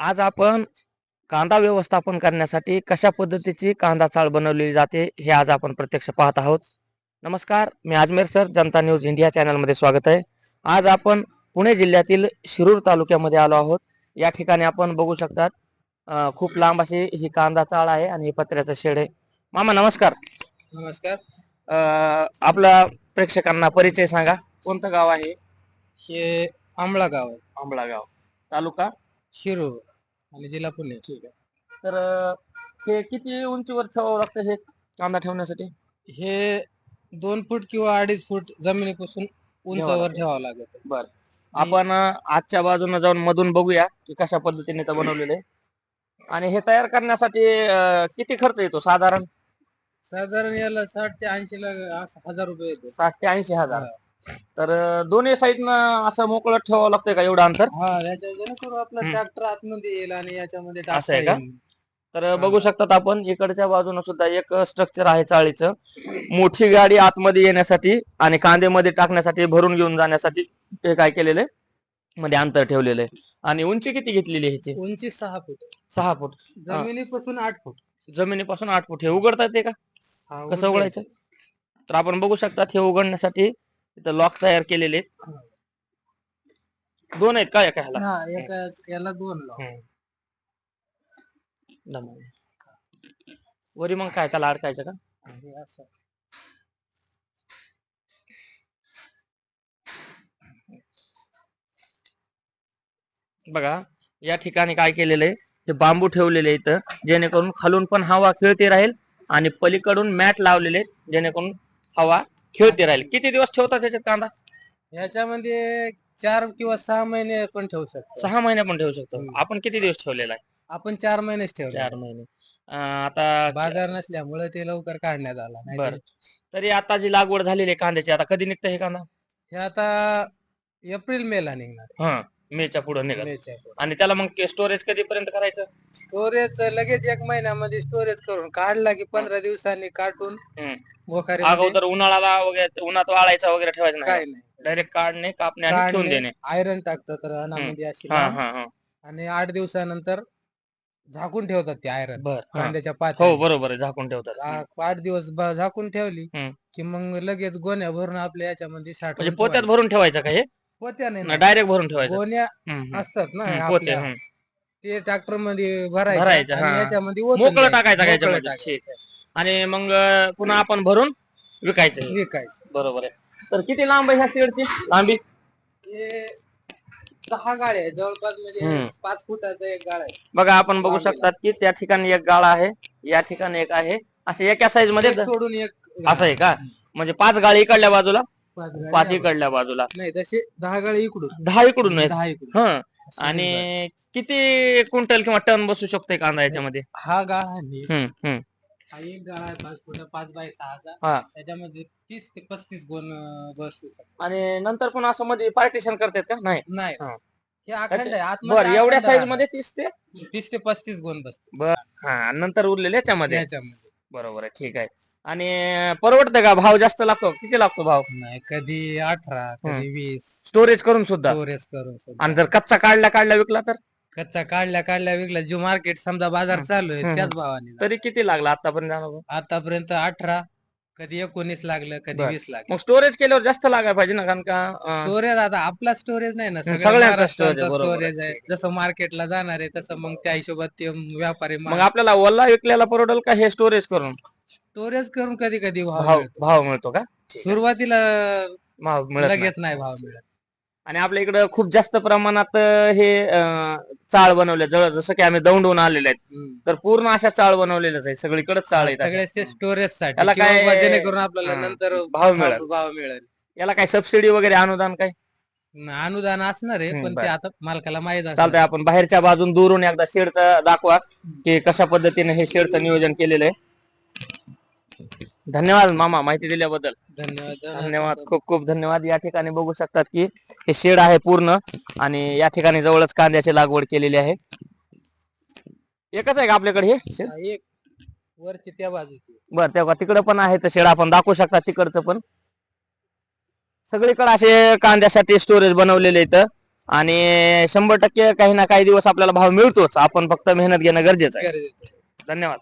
आज आपण कांदा व्यवस्थापन करण्यासाठी कशा पद्धतीची कांदा चाळ बनवली जाते हे आज आपण प्रत्यक्ष पाहत आहोत. नमस्कार मी Ajmer sir Janata news India चॅनलमध्ये स्वागत आहे. आज आपण पुणे जिल्ह्यातील शिरूर तालुक्यामध्ये आलो आहोत. या ठिकाणी आपण बघू शकतात खूप लांब अशी ही कांदा चाळ आहे आणि हे पत्र्याचं शेड आहे. मामा नमस्कार. नमस्कार. आपला प्रेक्षकांना परिचय सांगा. कोणतं गाव आहे? हे आंबळा गाव आहे. आंबळा गाव. तालुका? शिरूर. आणि जिल्हा पुणे. ठीक आहे. तर अं, हे किती उंचीवर ठेवावं लागतं हे कांदा ठेवण्यासाठी? हे दोन फूट किंवा अडीच फूट जमिनीपासून उंचावर लागतं. ठेवावं लागत बर. आपण अं, आजच्या बाजूने जाऊन मधून बघूया की कशा पद्धतीने ते बनवलेले आहे. आणि हे तयार करण्यासाठी अं, किती खर्च येतो साधारण? साधारण याला साठ ते ऐंशी असं हजार रुपये येतो. साठ ते ऐंशी हजार. तर दोन्ही साईडनं असं मोकळं ठेवावं लागतंय का एवढं अंतर? हा याच्या जेणेकरून आपला हम्म. ट्रॅक्टर आतमध्ये येईल आणि याच्यामध्ये असं आहे का? येईल. तर बघू शकतात आपण इकडच्या बाजूने सुद्धा एक स्ट्रक्चर आहे चाळीचं. मोठी गाडी आतमध्ये येण्यासाठी आणि कांद्यामध्ये टाकण्यासाठी भरून घेऊन जाण्यासाठी ते काय केलेलं आहे? मध्ये अंतर ठेवलेलं आहे. आणि उंची किती घेतलेली आहे ह्याची? उंची सहा फूट. सहा फूट. जमिनीपासून आठ फूट. जमिनीपासून आठ फूट. हे उघडता येते का? हा, कसं उंची उघडायचं? तर आपण बघू शकतात हे उघडण्यासाठी इथं लॉक तयार केलेले आहेत. दोन आहेत का एका ह्याला हा एका याला दोन लाव. हम्म. दमाने. वरी मग काय त्याला अडकायचं का हे असं बघा या ठिकाणी काय केलेलं आहे हे बांबू ठेवलेले आहे इथं जेणेकरून खालून पण हवा खेळते राहील आणि पलीकडून मॅट लावलेले आहेत जेणेकरून हवा खेळते राहील. किती दिवस ठेवतात त्याच्यात कांदा? याच्यामध्ये चार किंवा सहा महिने पण ठेवू शकतो. सहा महिने पण ठेवू शकतो. आपण किती दिवस ठेवलेला आहे? आपण चार महिनेच ठेवतो चार महिने. अं, आता बाजार नसल्यामुळे ते लवकर काढण्यात आला नाही बरं. तरी आता जी लागवड झालेली आहे कांद्याची आता कधी निघतं हे कांदा? हे आता एप्रिल मे ला निघणार. हा. मेच्या पुढे मेच्या पुढं. आणि त्याला मग स्टोरेज कधीपर्यंत करायचं स्टोरेज लगेच एक महिन्यामध्ये स्टोरेज करून काढला की पंधरा दिवसांनी काढून हम्म. अगोदर उन्हाळ्याला वगैरे उन्हात वाळायचा वगैरे ठेवायचं काय नाही नाही डायरेक्ट काढणे कापणे आणि ठेवून देणे आयरन टाकतात रानामध्ये अशी हा. हा हा आणि आठ दिवसानंतर झाकून ठेवतात ते आयरन बर हा. कांद्याच्या हो पाती बरोबर आहे झाकून ठेवतात आठ दिवस ब- झाकून ठेवली हम्म. की मग लगेच गोण्या भरून आपल्या याच्यामध्ये साठवून म्हणजे पोत्यात ठेवायचं. भरून ठेवायचं का हे पोत्या नाही डायरेक्ट भरून ठेवायचं गोण्या हम्म, हम्म. असतात ना हम्म, पोते आपल्या. हम्म. ते ट्रॅक्टरमध्ये भरायचे भरायचं, आणि हा. याच्यामध्ये ओतून मोकळं द्यायचं. टाकायचं का मोकळं याच्यामध्ये? टाकायचं. ठीक आणि मग अं, पुन्हा आपण भरून विकायचं हे. विकायचं बरोबर आहे तर किती लांब आहे ह्या शेडची लांबी हे सहा गाड्या आहेत जवळपास म्हणजे. पाच फुटाचा एक गाळा आहे बघा आपण बघू लांबीला. शकतात की त्या ठिकाणी एक गाळा आहे या ठिकाणी एक आहे असे एका साईजमध्ये एक सोडून एक असं आहे का म्हणजे पाच गाळी इकडल्या बाजूला पाच गाड्या पाच आहे. इकडल्या बाजूला. नाही तसे दहा गाडी इकडून. दहा इकडून आहेत? दहा इकडून हा. आणि किती क्विंटल किंवा टन बसू शकतोय कांदा याच्यामध्ये? हा गाळा आहे हम्म, हम्म. हा. एक गाळा आहे पाच फुट पाच बाय सहाचा हा. त्याच्यामध्ये तीस ते पस्तीस गुण अं, बसू शकतात. आणि नंतर पण असं मध्ये पार्टिशन करतात का? नाही. नाही. हा. हे अखंड आहे. बर एवढ्या साईज राहणार. मध्ये तीस ते? तीस ते पस्तीस गुण बसते बर. हा नंतर उरलेले याच्यामध्ये? याच्यामध्ये. बरोबर आहे ठीक आहे. आणि परवडतं का? भाव जास्त लागतो? किती लागतो भाव? नाही कधी अठरा कधी वीस. स्टोरेज करून सुद्धा? स्टोरेज करून सुद्धा. आणि जर कच्चा काढला काढला विकला तर? कच्चा काढल्या काढल्या विकला जो मार्केट समजा बाजार हम्म. चालू आहे. त्याच भावाने तरी किती लागला आतापर्यंत अनुभव? आतापर्यंत अठरा कधी एकोणीस लागलं कधी बर. वीस लागलं. मग स्टोरेज केल्यावर जास्त लागायला पाहिजे ना कारण का अं, स्टोरेज आता आपला स्टोरेज नाही ना सगळ्यांचा storage आहे, बरोबर. स्टोरेज आहे. जसं मार्केटला जाणार आहे तसं मग त्या हिशोबात ते व्यापारी मग आपल्याला ओला विकल्याला परवडेल का हे स्टोरेज करून? स्टोरेज करून कधी कधी भाव भाव मिळतो. भाव मिळतो का सुरुवातीला भाव मिळत नाही. लगेच नाही भाव मिळत आणि आपल्या इकडं खूप जास्त प्रमाणात अं, हे अं, चाळ बनवले जवळ जसं की आम्ही दौंडून आलेले आहेत हम्म. तर पूर्ण अशा चाळ बनवलेल्याच आहे सगळीकडेच चाळ आहेत अशा. सगळे ते स्टोरेजसाठी त्याला काय- जेणेकरून आपल्याला हा, नंतर भाव मिळेल. भाव मिळेल याला काय सबसिडी वगैरे अनुदान काय न- अनुदान असणार आहे हम्म, पण बर. ते आता मालकाला माहीत असणार चालतंय आपण बाहेरच्या बाजून दुरून एकदा शेडचं दाखवा की कशा पद्धतीने हे शेडचं नियोजन केलेलं आहे धन्यवाद मामा माहिती दिल्याबद्दल. धन्यवाद. धन्यवाद. खूप खूप धन्यवाद. या ठिकाणी बघू शकतात की हे शेड आहे पूर्ण आणि या ठिकाणी जवळच कांद्याची लागवड केलेली आहे. एकच आहे का आपल्याकडे हे शेड? एक. वरची त्या बाजूची. बर तेव्हा तिकडं पण आहे तर शेड. आपण दाखवू शकता तिकडचं पण. सगळीकडे असे कांद्यासाठी स्टोरेज बनवलेले इथं आणि शंभर टक्के काही ना काही दिवस आपल्याला भाव मिळतोच. आपण फक्त मेहनत घेणं गरजेचं आहे. धन्यवाद.